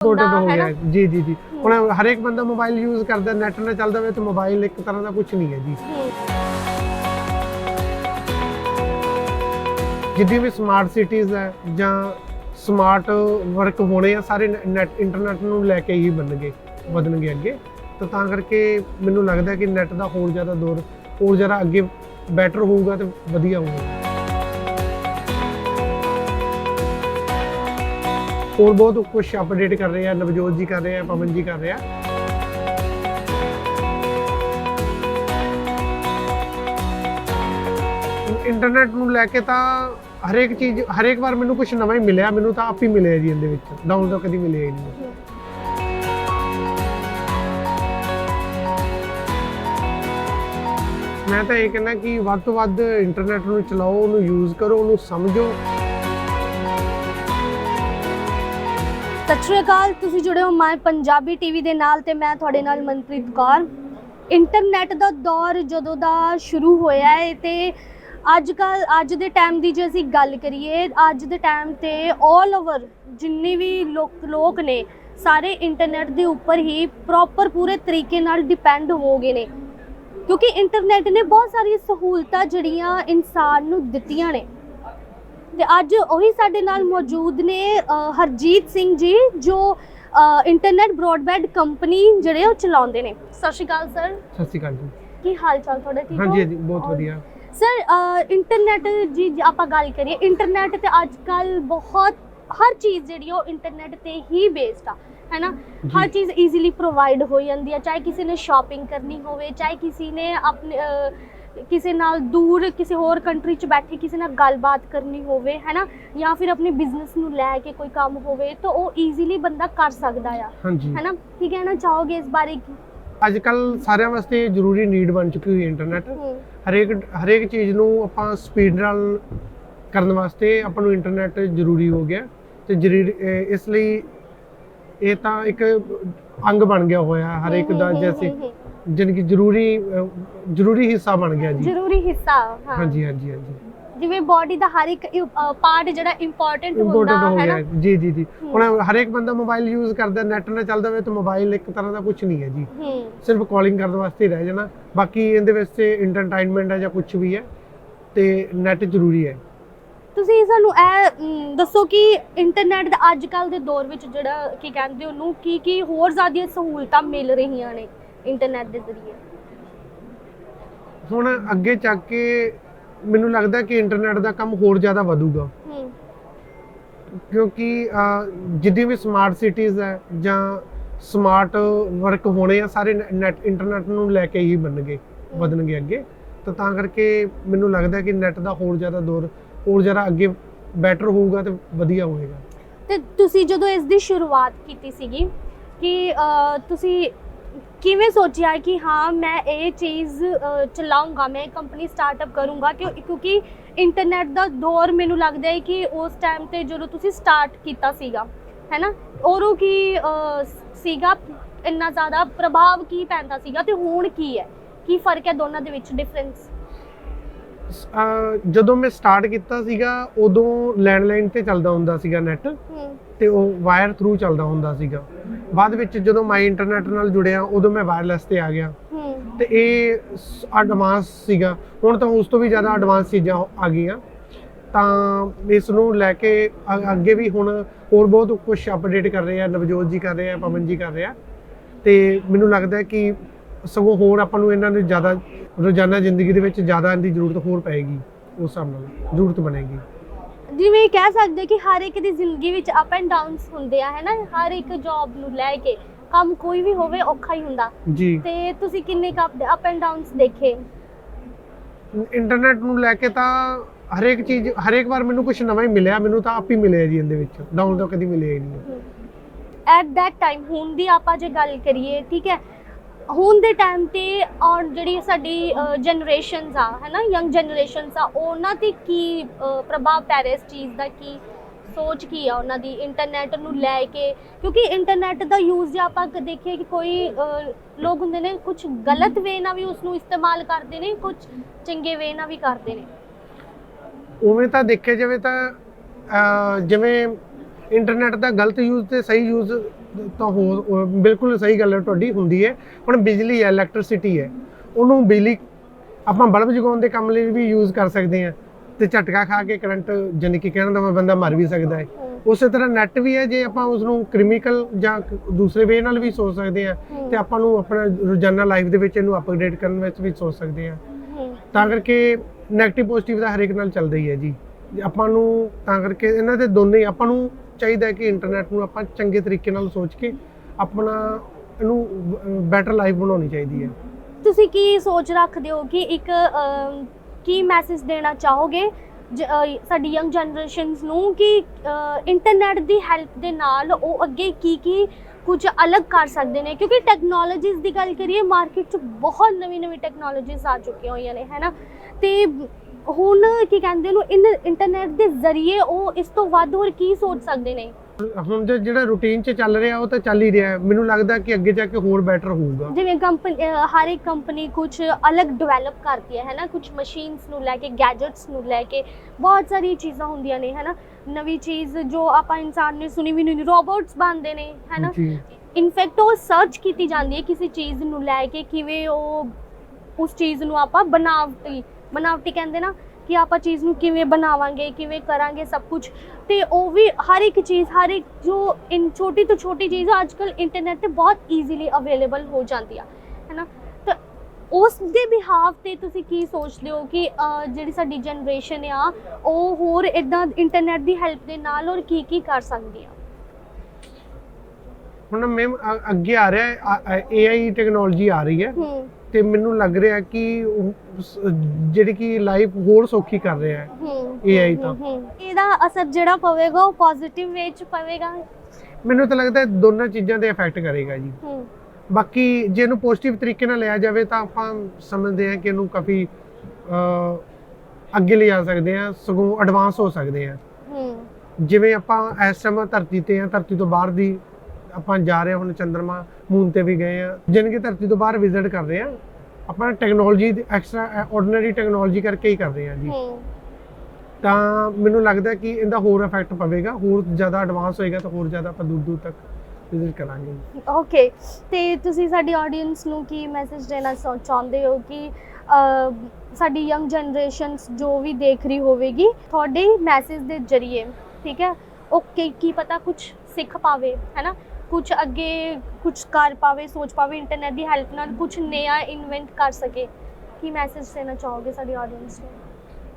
ਹੁੰਦਾ ਹੋ ਗਿਆ। ਜੀ ਜੀ ਜੀ। ਹੁਣ ਹਰੇਕ ਬੰਦਾ ਮੋਬਾਈਲ ਯੂਜ਼ ਕਰਦਾ ਨੈਟ ਨਾਲ ਚੱਲਦਾ ਹੋਵੇ ਤੇ ਮੋਬਾਈਲ ਇੱਕ ਤਰ੍ਹਾਂ ਦਾ ਕੁਝ ਨਹੀਂ ਹੈ ਜੀ। ਜਿੱਦੀ ਵੀ ਸਮਾਰਟ ਸਿਟੀਜ਼ ਹੈ ਜਾਂ ਸਮਾਰਟ ਵਰਕ ਹੋਣੇ ਆ ਸਾਰੇ ਨੈਟ ਇੰਟਰਨੈਟ ਨੂੰ ਲੈ ਕੇ ਹੀ ਬਣਨਗੇ ਵਧਣਗੇ ਅੱਗੇ। ਤਾਂ ਤਾਂ ਕਰਕੇ ਮੈਨੂੰ ਲੱਗਦਾ ਕਿ ਨੈਟ ਦਾ ਹੋਰ ਜ਼ਿਆਦਾ ਦੌਰ ਹੋਰ ਜ਼ਿਆਦਾ ਅੱਗੇ ਬੈਟਰ ਹੋਊਗਾ ਤੇ ਵਧੀਆ ਹੋਊਗਾ। ਹੋਰ ਬਹੁਤ ਕੁਝ ਅਪਡੇਟ ਕਰ ਰਹੇ ਆ, ਨਵਜੋਤ ਜੀ ਕਰ ਰਹੇ ਆ, ਪਵਨ ਜੀ ਕਰ ਰਹੇ ਆ। ਇੰਟਰਨੈਟ ਨੂੰ ਲੈ ਕੇ ਤਾਂ ਹਰੇਕ ਚੀਜ਼, ਹਰੇਕ ਵਾਰ ਮੈਨੂੰ ਕੁਝ ਨਵਾਂ ਹੀ ਮਿਲਿਆ, ਮੈਨੂੰ ਤਾਂ ਆਪ ਹੀ ਮਿਲਿਆ ਜੀ ਇਹਦੇ ਵਿੱਚ। ਡਾਊਨ ਤਾਂ ਕਦੀ ਮਿਲਿਆ ਹੀ ਨਹੀਂ। ਮੈਂ ਤਾਂ ਇਹ ਕਹਿੰਦਾ ਕਿ ਵੱਧ ਤੋਂ ਵੱਧ ਇੰਟਰਨੈਟ ਨੂੰ ਚਲਾਓ, ਉਹਨੂੰ ਯੂਜ਼ ਕਰੋ, ਉਹਨੂੰ ਸਮਝੋ। ਸਤਿ ਸ਼੍ਰੀ ਅਕਾਲ, ਤੁਸੀਂ ਜੁੜੇ ਹੋ ਮਾਈ ਪੰਜਾਬੀ ਟੀਵੀ ਦੇ ਨਾਲ ਤੇ ਮੈਂ ਤੁਹਾਡੇ ਨਾਲ ਮਨਪ੍ਰੀਤ ਕੌਰ। ਇੰਟਰਨੈਟ ਦਾ ਦੌਰ ਜਦੋਂ ਦਾ ਸ਼ੁਰੂ ਹੋਇਆ ਹੈ ਤੇ ਅੱਜ ਕੱਲ ਅੱਜ ਦੇ ਟਾਈਮ ਦੀ ਜੇ ਅਸੀਂ ਗੱਲ ਕਰੀਏ, ਅੱਜ ਦੇ ਟਾਈਮ ਤੇ 올 ਓਵਰ ਜਿੰਨੇ ਵੀ ਲੋਕ ਲੋਕ ਨੇ, ਸਾਰੇ ਇੰਟਰਨੈਟ ਦੇ ਉੱਪਰ ਹੀ ਪ੍ਰੋਪਰ ਪੂਰੇ ਤਰੀਕੇ ਨਾਲ ਡਿਪੈਂਡ ਹੋ ਗਏ ਨੇ। ਕਿਉਂਕਿ ਇੰਟਰਨੈਟ ਨੇ ਬਹੁਤ ਸਾਰੀਆਂ ਸਹੂਲਤਾਂ ਜਿਹੜੀਆਂ ਇਨਸਾਨ ਨੂੰ ਦਿੱਤੀਆਂ ਨੇ। ਤੇ ਅੱਜ ਉਹੀ ਸਾਡੇ ਨਾਲ ਮੌਜੂਦ ਨੇ ਹਰਜੀਤ ਸਿੰਘ ਜੀ ਜੋ ਇੰਟਰਨੈਟ ਬ੍ਰੌਡਬੈਂਡ ਕੰਪਨੀ ਜਿਹੜੇ ਉਹ ਚਲਾਉਂਦੇ ਨੇ। ਸਤਿ ਸ਼੍ਰੀ ਅਕਾਲ ਸਰ ਸਤਿ ਸ਼੍ਰੀ ਅਕਾਲ ਜੀ। ਕੀ ਹਾਲ ਚਾਲ ਤੁਹਾਡਾ? ਠੀਕ ਹੋ? ਹਾਂਜੀ ਹਾਂਜੀ ਬਹੁਤ ਵਧੀਆ। ਸਰ ਇੰਟਰਨੈਟ ਜੀ ਆਪਾਂ ਗੱਲ ਕਰੀਏ ਇੰਟਰਨੈਟ ਤੇ ਅੱਜ ਕੱਲ ਬਹੁਤ ਹਰ ਚੀਜ਼ ਜਿਹੜੀ ਉਹ ਇੰਟਰਨੈਟ ਤੇ ਹੀ ਬੇਸਡ ਆ ਹੈਨਾ ਹਰ ਜੀ। ਚੀਜ਼ ਈਜ਼ੀਲੀ ਪ੍ਰੋਵਾਈਡ ਹੋ ਜਾਂਦੀ ਹੈ ਚਾਹੇ ਕਿਸੇ ਨੇ ਸ਼ਾਪਿੰਗ ਕਰਨੀ ਹੋਵੇ ਚਾਹੇ ਕਿਸੇ ਨੇ ਆਪਣੇ ਕਿਸੇ ਨਾਲ ਦੂਰ ਕਿਸੇ ਹੋਰ ਕੰਟਰੀ 'ਚ ਬੈਠੇ ਕਿਸੇ ਨਾਲ ਗੱਲਬਾਤ ਕਰਨੀ ਹੋਵੇ ਹੈਨਾ? ਜਾਂ ਫਿਰ ਆਪਣੇ ਬਿਜ਼ਨਸ ਨੂੰ ਲੈ ਕੇ ਕੋਈ ਕੰਮ ਹੋਵੇ ਤਾਂ ਉਹ ਈਜ਼ੀਲੀ ਬੰਦਾ ਕਰ ਸਕਦਾ ਆ। ਹਾਂਜੀ। ਹੈਨਾ? ਕੀ ਕਹਿਣਾ ਚਾਹੋਗੇ ਇਸ ਬਾਰੇ ਕੀ? ਅੱਜ ਕੱਲ ਸਾਰਿਆਂ ਵਾਸਤੇ ਜ਼ਰੂਰੀ ਨੀਡ ਬਣ ਚੁੱਕੀ ਹੋਈ ਇੰਟਰਨੈਟ ਹਰੇਕ ਹਰੇਕ ਚੀਜ਼ ਨੂੰ ਆਪਾਂ ਸਪੀਡ ਨਾਲ ਕਰਨ ਵਾਸਤੇ ਆਪਾਂ ਨੂੰ ਇੰਟਰਨੈਟ ਜ਼ਰੂਰੀ ਹੋ ਗਿਆ। ਤੇ ਇਸ ਲਈ ਇਹ ਤਾਂ ਇੱਕ ਅੰਗ ਬਣ ਗਿਆ ਹੋਇਆ ਹਰੇਕ ਦਾ ਜੈਸੇ। ਜਾਣੀ ਕਿ ਜ਼ਰੂਰੀ ਅਹ, ਜ਼ਰੂਰੀ ਹਿੱਸਾ ਬਣ ਗਿਆ ਜੀ। ਜ਼ਰੂਰੀ ਹਿੱਸਾ ਹਾਂ। ਹਾਂਜੀ ਹਾਂਜੀ ਹਾਂਜੀ। ਜਿਵੇਂ ਬਾਡੀ ਦਾ ਹਰ ਇੱਕ ਪਾਰਟ ਜਿਹੜਾ ਇੰਪੋਰਟੈਂਟ ਹੁੰਦਾ ਇੰਪੋਰਟੈਂਟ ਹੋ ਹੈ ਗਿਆ। ਨਾ। ਜੀ ਜੀ। ਜੀ। ਹੁਣ ਹਰੇਕ ਬੰਦਾ ਮੋਬਾਈਲ ਯੂਜ਼ ਕਰਦਾ ਨੈਟ ਨਾਲ ਚੱਲਦਾ ਹੋਵੇ ਤੇ ਮੋਬਾਈਲ ਇੱਕ ਤਰ੍ਹਾਂ ਦਾ ਕੁਝ ਨਹੀਂ ਹੈ ਜੀ। ਹੂੰ। ਸਿਰਫ ਕਾਲਿੰਗ ਕਰਨ ਵਾਸਤੇ ਹੀ ਰਹਿ ਜਾਣਾ। ਬਾਕੀ ਇਹਦੇ ਵਿੱਚ ਤੇ ਐਂਟਰਟੇਨਮੈਂਟ ਹੈ ਜਾਂ ਕੁਝ ਵੀ ਹੈ ਤੇ ਨੈਟ ਜ਼ਰੂਰੀ ਹੈ। ਤੁਸੀਂ ਸਾਨੂੰ ਇਹ ਮ, ਦੱਸੋ ਕਿ ਇੰਟਰਨੈਟ ਦਾ ਅੱਜ ਕੱਲ ਦੇ ਦੌਰ ਵਿੱਚ ਜਿਹੜਾ ਕੀ ਕਹਿੰਦੇ ਉਹਨੂੰ ਕੀ ਕੀ ਹੋਰ ਜ਼ਿਆਦਾ ਸਹੂਲਤਾਂ ਮਿਲ ਰਹੀਆਂ ਨੇ? ਇੰਟਰਨੈਟ ਦੇ ਜ਼ਰੀਏ। ਹੁਣ ਅੱਗੇ ਚੱਕ ਕੇ ਮੈਨੂੰ ਲੱਗਦਾ ਕਿ ਇੰਟਰਨੈਟ ਦਾ ਕੰਮ ਹੋਰ ਜ਼ਿਆਦਾ ਵਧੂਗਾ। ਹੂੰ। ਕਿਉਂਕਿ ਜਿੱਦੀ ਵੀ ਸਮਾਰਟ ਸਿਟੀਜ਼ ਹੈ ਜਾਂ ਸਮਾਰਟ ਵਰਕ ਹੋਣੇ ਆ ਸਾਰੇ ਨੈਟ ਇੰਟਰਨੈਟ ਨੂੰ ਲੈ ਕੇ ਹੀ ਬਣਨਗੇ ਵਧਣਗੇ ਅੱਗੇ। ਤਾਂ ਤਾਂ ਕਰਕੇ ਮੈਨੂੰ ਲੱਗਦਾ ਕਿ ਨੈਟ ਦਾ ਹੋਰ ਜ਼ਿਆਦਾ ਦੌਰ ਹੋਰ ਜ਼ਿਆਦਾ ਅੱਗੇ ਬੈਟਰ ਹੋਊਗਾ ਤੇ ਵਧੀਆ ਹੋਏਗਾ। ਤੇ ਤੁਸੀਂ ਜਦੋਂ ਇਸ ਦੀ ਸ਼ੁਰੂਆਤ ਕੀਤੀ ਸੀਗੀ ਕਿ ਤੁਸੀਂ ਕਿਵੇਂ ਸੋਚਿਆ ਕਿ ਹਾਂ ਮੈਂ ਇਹ ਚੀਜ਼ ਅ, ਚਲਾਊਂਗਾ ਮੈਂ ਕੰਪਨੀ ਸਟਾਰਟਅਪ ਕਰੂੰਗਾ? ਕਿ ਕਿਉਂਕਿ ਇੰਟਰਨੈਟ ਦਾ ਦੌਰ ਮੈਨੂੰ ਲੱਗਦਾ ਹੈ ਕਿ ਉਸ ਟਾਈਮ ਤੇ ਜਦੋਂ ਤੁਸੀਂ ਸਟਾਰਟ ਕੀਤਾ ਸੀਗਾ ਹੈਨਾ? ਔਰੋਂ ਕੀ ਸੀਗਾ ਇੰਨਾ ਜ਼ਿਆਦਾ ਪ੍ਰਭਾਵ ਕੀ ਪੈਂਦਾ ਸੀਗਾ ਤੇ ਹੁਣ ਕੀ ਹੈ? ਕੀ ਫ਼ਰਕ ਹੈ ਦੋਨਾਂ ਦੇ ਵਿੱਚ ਡਿਫਰੈਂਸ ਜਦੋਂ ਮੈਂ ਸਟਾਰਟ ਕੀਤਾ ਸੀਗਾ ਉਦੋਂ ਲੈਂਡਲਾਈਨ ਤੇ ਚੱਲਦਾ ਹੁੰਦਾ ਸੀਗਾ ਨੈਟ ਤੇ ਉਹ ਵਾਇਰ ਥਰੂ ਚੱਲਦਾ ਹੁੰਦਾ ਸੀਗਾ। ਬਾਅਦ ਵਿੱਚ ਜਦੋਂ ਮੈਂ ਇੰਟਰਨੈਟ ਨਾਲ ਜੁੜਿਆ ਉਦੋਂ ਮੈਂ ਵਾਇਰਲੈਸ ਤੇ ਆ ਗਿਆ। ਤੇ ਇਹ ਐਡਵਾਂਸ ਸੀਗਾ। ਹੁਣ ਤਾਂ ਉਸ ਤੋਂ ਵੀ ਜ਼ਿਆਦਾ ਐਡਵਾਂਸ ਚੀਜ਼ਾਂ ਆ ਗਈਆਂ। ਤਾਂ ਇਸ ਨੂੰ ਲੈ ਕੇ ਅੱਗੇ ਵੀ ਹੁਣ ਹੋਰ ਬਹੁਤ ਕੁਝ ਅਪਡੇਟ ਕਰ ਰਹੇ ਆ ਨਵਜੋਤ ਜੀ ਕਰ ਰਹੇ ਆ ਪਵਨ ਜੀ ਕਰ ਰਹੇ ਆ। ਤੇ ਮੈਨੂੰ ਲੱਗਦਾ ਕਿ ਸਗੋਂ ਹੋਰ ਆਪਾਂ ਨੂੰ ਇਹਨਾਂ ਨੂੰ ਜ਼ਿਆਦਾ ਰੋਜ਼ਾਨਾ ਜ਼ਿੰਦਗੀ ਦੇ ਵਿੱਚ ਜ਼ਿਆਦਾ ਇਹਦੀ ਜ਼ਰੂਰਤ ਹੋਰ ਪਏਗੀ। ਉਸ ਹਿਸਾਬ ਨਾਲ ਜ਼ਰੂਰਤ ਬਣੇਗੀ। ਜਿਵੇਂ ਕਹਿ ਸਕਦੇ ਕਿ ਹਰ ਇੱਕ ਦੀ ਜ਼ਿੰਦਗੀ ਵਿੱਚ ਅਪ ਐਂਡ ਡਾਊਨਸ ਹੁੰਦੇ ਆ ਹੈ ਨਾ ਹਰ ਇੱਕ ਜੌਬ ਨੂੰ ਲੈ ਕੇ ਕੰਮ ਕੋਈ ਵੀ ਹੋਵੇ ਔਖਾ ਹੀ ਹੁੰਦਾ। ਜੀ। ਤੇ ਤੁਸੀਂ ਕਿੰਨੇ ਕੱਪ ਅਪ ਐਂਡ ਡਾਊਨਸ ਦੇਖੇ? ਇੰਟਰਨੈਟ ਨੂੰ ਲੈ ਕੇ ਤਾਂ ਹਰੇਕ ਚੀਜ਼ ਹਰੇਕ ਵਾਰ ਮੈਨੂੰ ਕੁਝ ਨਵਾਂ ਹੀ ਮਿਲਿਆ ਮੈਨੂੰ ਤਾਂ ਆਪ ਹੀ ਮਿਲਿਆ ਜੀ ਇਹਦੇ ਵਿੱਚ। ਡਾਊਨ ਤਾਂ ਕਦੀ ਮਿਲਿਆ ਹੀ ਨਹੀਂ। ਐਟ that ਟਾਈਮ ਹੁਣ ਦੀ ਆਪਾਂ ਜੇ ਗੱਲ ਕਰੀਏ ਠੀਕ ਹੈ? ਹੁਣ ਦੇ ਟਾਈਮ ਤੇ ਔਰ ਜਿਹੜੀ ਸਾਡੀ ਜਨਰੇਸ਼ਨਸ ਆ, ਹੈ ਨਾ ਯੰਗ ਜਨਰੇਸ਼ਨਸ ਆ, ਉਹਨਾਂ ਤੇ ਕੀ ਪ੍ਰਭਾਵ ਪੈ ਰਿਹਾ ਇਸ ਚੀਜ਼ ਦਾ, ਕੀ ਸੋਚ ਕੀ ਆ ਉਹਨਾਂ ਦੀ ਇੰਟਰਨੈਟ ਨੂੰ ਲੈ ਕੇ? ਕਿਉਂਕਿ ਇੰਟਰਨੈਟ ਦਾ ਯੂਜ਼ ਜੇ ਆਪਾਂ ਦੇਖੀਏ ਕਿ ਕੋਈ ਲੋਕ ਹੁੰਦੇ ਨੇ ਕੁਝ ਗਲਤ ਵੇ ਨਾਲ ਵੀ ਉਸ ਨੂੰ ਇਸਤੇਮਾਲ ਕਰਦੇ ਨੇ ਕੁਝ ਚੰਗੇ ਵੇ ਨਾਲ ਵੀ ਕਰਦੇ ਨੇ। ਉਵੇਂ ਤਾਂ ਦੇਖਿਆ ਜਾਵੇ ਤਾਂ ਜਿਵੇਂ ਇੰਟਰਨੈਟ ਦਾ ਗਲਤ ਯੂਜ਼ ਤੇ ਸਹੀ ਯੂਜ਼ ਤਾਂ ਹੋ ਬਿਲਕੁਲ ਸਹੀ ਗੱਲ ਹੈ, ਤੁਹਾਡੀ ਹੁੰਦੀ ਹੈ। ਹੁਣ ਬਿਜਲੀ ਹੈ ਇਲੈਕਟ੍ਰਿਸਿਟੀ ਹੈ, ਉਹਨੂੰ ਬਿਜਲੀ ਆਪਾਂ ਬਲਬ ਜਗਾਉਣ ਦੇ ਕੰਮ ਲਈ ਵੀ ਯੂਜ਼ ਕਰ ਸਕਦੇ ਹਾਂ ਤੇ ਝਟਕਾ ਖਾ ਕੇ ਕਰੰਟ ਜਾਨੀ ਕਿ ਕਹਿਣ ਦਾ ਬੰਦਾ ਮਰ ਵੀ ਸਕਦਾ ਹੈ। ਉਸੇ ਤਰ੍ਹਾਂ ਨੈਟ ਵੀ ਹੈ, ਜੇ ਆਪਾਂ ਉਸ ਨੂੰ ਕ੍ਰਿਮੀਕਲ ਜਾਂ ਦੂਸਰੇ ਵੇ ਨਾਲ ਵੀ ਸੋਚ ਸਕਦੇ ਹਾਂ ਤੇ ਆਪਾਂ ਨੂੰ ਆਪਣਾ ਰੋਜ਼ਾਨਾ ਲਾਈਫ ਦੇ ਵਿੱਚ ਇਹਨੂੰ ਅਪਗ੍ਰੇਡ ਕਰਨ ਵਿੱਚ ਵੀ ਸੋਚ ਸਕਦੇ ਹਾਂ। ਤਾਂ ਕਰਕੇ 네ਗੇਟਿਵ ਪੋਜ਼ਿਟਿਵ ਦਾ ਹਰੇਕ ਨਾਲ ਚੱਲਦਾ ਹੀ ਹੈ ਜੀ। ਆਪਾਂ ਨੂੰ ਤਾਂ ਕਰਕੇ ਇਹਨਾਂ ਦੇ ਦੋਨੇ ਆਪਾਂ ਨੂੰ ਚਾਹੀਦਾ ਕਿ ਇੰਟਰਨੈਟ ਨੂੰ ਆਪਾਂ ਚੰਗੇ ਤਰੀਕੇ ਨਾਲ ਸੋਚ ਕੇ ਆਪਣਾ ਇਹਨੂੰ ਬੈਟਰ ਲਾਈਫ ਬਣਾਉਣੀ ਚਾਹੀਦੀ ਹੈ। ਤੁਸੀਂ ਕੀ ਸੋਚ ਰੱਖਦੇ ਹੋ ਕਿ ਇੱਕ ਕੀ ਮੈਸੇਜ ਦੇਣਾ ਚਾਹੋਗੇ ਸਾਡੀ ਯੰਗ ਜਨਰੇਸ਼ਨਸ ਨੂੰ ਕਿ ਇੰਟਰਨੈਟ ਦੀ ਹੈਲਪ ਦੇ ਨਾਲ ਉਹ ਅੱਗੇ ਕੀ ਕੀ ਕੁਝ ਅਲੱਗ ਕਰ ਸਕਦੇ ਨੇ? ਕਿਉਂਕਿ ਟੈਕਨੋਲੋਜੀਜ਼ ਦੀ ਗੱਲ ਕਰੀਏ ਮਾਰਕੀਟ 'ਚ ਬਹੁਤ ਨਵੀਂ ਨਵੀਂ ਟੈਕਨੋਲੋਜੀਜ਼ ਆ ਚੁੱਕੀਆਂ ਹੋਈਆਂ ਨੇ ਹੈਨਾ ਤੇ ਹੁਣ ਕੀ ਕਹਿੰਦੇ ਨੂੰ ਇਨ ਇੰਟਰਨੈਟ ਦੇ ਜ਼ਰੀਏ ਉਹ ਇਸ ਤੋਂ ਵੱਧ ਹੋਰ ਕੀ ਸੋਚ ਸਕਦੇ ਨੇ? ਹੁਣ ਜੇ ਜਿਹੜਾ ਰੂਟੀਨ 'ਚ ਚੱਲ ਰਿਹਾ ਉਹ ਤਾਂ ਚੱਲ ਹੀ ਰਿਹਾ। ਮੈਨੂੰ ਲੱਗਦਾ ਕਿ ਅੱਗੇ ਜਾ ਕੇ ਹੋਰ ਬੈਟਰ ਹੋਊਗਾ। ਜਿਵੇਂ ਕੰਪਨੀ ਹਰ ਇੱਕ ਕੰਪਨੀ ਕੁਝ ਅਲੱਗ ਡਿਵੈਲਪ ਕਰਦੀ ਹੈ ਹੈਨਾ? ਕੁਝ ਮਸ਼ੀਨਸ ਨੂੰ ਲੈ ਕੇ ਗੈਜਟਸ ਨੂੰ ਲੈ ਕੇ ਬਹੁਤ ਸਾਰੀ ਚੀਜ਼ਾਂ ਹੁੰਦੀਆਂ ਨੇ ਹੈਨਾ? ਨਵੀਂ ਚੀਜ਼ ਜੋ ਆਪਾਂ ਇਨਸਾਨ ਨੇ ਸੁਣੀ ਵੀ ਨਹੀਂ ਰੋਬੋਟਸ ਬਣਦੇ ਨੇ ਹੈਨਾ? ਇਨਫੈਕਟ ਉਹ ਸਰਚ ਕੀਤੀ ਜਾਂਦੀ ਹੈ ਕਿਸੇ ਚੀਜ਼ ਨੂੰ ਲੈ ਕੇ ਕਿਵੇਂ ਉਹ ਉਸ ਚੀਜ਼ ਨੂੰ ਆਪਾਂ ਬਣਾਵਟੀ ਬਣਾਵਟੀ ਕਹਿੰਦੇ ਨਾ ਕਿ ਆਪਾਂ ਚੀਜ਼ ਨੂੰ ਕਿਵੇਂ ਬਣਾਵਾਂਗੇ ਕਿਵੇਂ ਕਰਾਂਗੇ ਸਭ ਕੁਝ ਤੇ ਉਹ ਵੀ ਹਰ ਇੱਕ ਚੀਜ਼ ਹਰ ਇੱਕ ਜੋ ਇਨ ਛੋਟੀ ਤੋਂ ਛੋਟੀ ਚੀਜ਼ ਅੱਜ ਕੱਲ ਇੰਟਰਨੈਟ ਤੇ ਬਹੁਤ ਈਜ਼ੀਲੀ ਅਵੇਲੇਬਲ ਹੋ ਜਾਂਦੀ ਆ ਹੈਨਾ? ਤਾਂ ਉਸ ਦੇ ਬਿਹਾਫ ਤੇ ਤੁਸੀਂ ਕੀ ਸੋਚਦੇ ਹੋ ਕਿ ਜਿਹੜੀ ਸਾਡੀ ਜਨਰੇਸ਼ਨ ਆ ਉਹ ਹੋਰ ਇਦਾਂ ਇੰਟਰਨੈਟ ਦੀ ਹੈਲਪ ਦੇ ਨਾਲ ਹੋਰ ਕੀ ਕੀ ਕਰ ਸਕਦੀ ਆ? ਹੁਣ ਮੈਮ ਅੱਗੇ ਆ ਰਿਹਾ ਹੈ AI ਟੈਕਨੋਲੋਜੀ ਆ ਰਹੀ ਹੈ। ਹੂੰ। ਤੇ ਮੈਨੂੰ ਲੱਗ ਰਿਹਾ ਕਿ ਜਿਹੜੀ ਕਿ ਲਾਈਫ ਹੋਰ ਸੌਖੀ ਕਰ ਰਿਹਾ ਹੈ AI ਤਾਂ। ਇਹਦਾ ਅਸਰ ਜਿਹੜਾ ਪਵੇਗਾ ਉਹ ਪੋਜ਼ਿਟਿਵ ਵੇ ਚ ਪਵੇਗਾ? ਮੈਨੂੰ ਤਾਂ ਲੱਗਦਾ ਦੋਨਾਂ ਚੀਜ਼ਾਂ ਤੇ ਇਫੈਕਟ ਕਰੇਗਾ ਜੀ। ਬਾਕੀ ਜੇ ਇਹਨੂੰ ਪੋਜ਼ਿਟਿਵ ਤਰੀਕੇ ਨਾਲ ਲਿਆ ਜਾਵੇ ਤਾਂ ਆਪਾਂ ਸਮਝਦੇ ਹਾਂ ਕਿ ਇਹਨੂੰ ਕਾਫੀ ਅੱਗੇ ਲਿਜਾ ਸਕਦੇ ਹਾਂ ਸਗੋਂ ਐਡਵਾਂਸ ਹੋ ਸਕਦੇ ਹਾਂ। ਹੂੰ। ਜਿਵੇਂ ਆਪਾਂ ਇਸ ਧਰਤੀ ਤੇ ਆ ਧਰਤੀ ਤੋਂ ਬਾਹਰ ਦੀ ਆਪਾਂ ਜਾ ਰਹੇ ਹੁਣ ਚੰਦਰਮਾ ਮੂਨ ਤੇ ਵੀ ਗਏ ਆ ਜਾਣੀ ਕਿ ਧਰਤੀ ਤੋਂ ਬਾਹਰ ਵਿਜ਼ਿਟ ਕਰ ਰਹੇ ਆ ਆਪਾਂ ਟੈਕਨੋਲੋਜੀ ਐਕਸਟਰਾ ਆਰਡੀਨਰੀ ਟੈਕਨੋਲੋਜੀ ਕਰਕੇ ਹੀ ਕਰ ਰਹੇ ਆ ਜੀ। ਤਾਂ ਮੈਨੂੰ ਲੱਗਦਾ ਕਿ ਇਹਦਾ ਹੋਰ ਇਫੈਕਟ ਪਵੇਗਾ ਹੋਰ ਜ਼ਿਆਦਾ ਐਡਵਾਂਸ ਹੋਏਗਾ ਤਾਂ ਹੋਰ ਜ਼ਿਆਦਾ ਆਪਾਂ ਦੂਰ ਦੂਰ ਤੱਕ ਵਿਜ਼ਿਟ ਕਰਾਂਗੇ। ਓਕੇ ਤੇ ਤੁਸੀਂ ਸਾਡੀ ਆਡੀਅנס ਨੂੰ ਕੀ ਮੈਸੇਜ ਦੇਣਾ ਚਾਹ- ਚਾਹੁੰਦੇ ਹੋ ਕਿ ਸਾਡੀ ਯੰਗ ਜਨਰੇਸ਼ਨਸ ਜੋ ਵੀ ਦੇਖ ਰਹੀ ਹੋਵੇਗੀ ਤੁਹਾਡੇ ਮੈਸੇਜ ਦੇ ਜ਼ਰੀਏ ਠੀਕ ਹੈ? ਉਹ ਕੀ ਕੀ ਪਤਾ ਕੁਝ ਸਿੱਖ ਪਾਵੇ ਹੈਨਾ ਕੁਝ ਅੱਗੇ ਕੁਝ ਕਰ ਪਾਵੇ ਸੋਚ ਪਾਵੇ ਇੰਟਰਨੈਟ ਦੀ ਹੈਲਪ ਨਾਲ ਕੁਝ ਨਿਆ ਇਨਵੈਂਟ ਕਰ ਸਕੇ। ਕੀ ਮੈਸੇਜ ਦੇਣਾ ਚਾਹੋਗੇ ਸਾਡੀ ਆਡੀਅנס ਨੂੰ?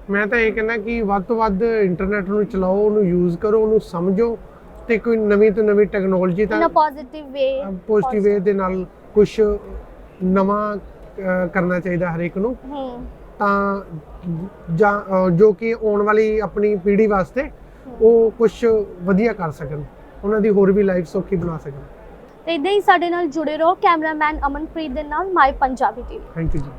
ਮੈਂ ਤਾਂ ਇਹ ਕਹਿੰਦਾ ਕਿ ਵੱਧ ਤੋਂ ਵੱਧ ਇੰਟਰਨੈਟ ਨੂੰ ਚਲਾਓ ਉਹਨੂੰ ਯੂਜ਼ ਕਰੋ ਉਹਨੂੰ ਸਮਝੋ ਤੇ ਕੋਈ ਨਵੀਂ ਤੋਂ ਨਵੀਂ ਟੈਕਨੋਲੋਜੀ ਤਾਂ ਪੋਜ਼ਿਟਿਵ ਵੇ ਪੋਜ਼ਿਟਿਵ ਵੇ ਦੇ ਨਾਲ ਕੁਝ ਨਵਾਂ ਕਰਨਾ ਚਾਹੀਦਾ ਹਰੇਕ ਨੂੰ। ਤਾਂ ਜੋ ਕਿ ਆਉਣ ਵਾਲੀ ਆਪਣੀ ਪੀੜ੍ਹੀ ਵਾਸਤੇ ਉਹ ਕੁਝ ਵਧੀਆ ਕਰ ਸਕਣ। ਉਹਨਾਂ ਦੀ ਹੋਰ ਵੀ ਲਾਈਫ ਸੌਖੀ ਬਣਾ ਸਕਣ। ਤੇ ਇਦਾਂ ਹੀ ਸਾਡੇ ਨਾਲ ਜੁੜੇ ਰਹੋ ਕੈਮਰਾਮੈਨ ਅਮਨਪ੍ਰੀਤ ਦੇ ਨਾਲ my Punjabi TV. Thank you ji.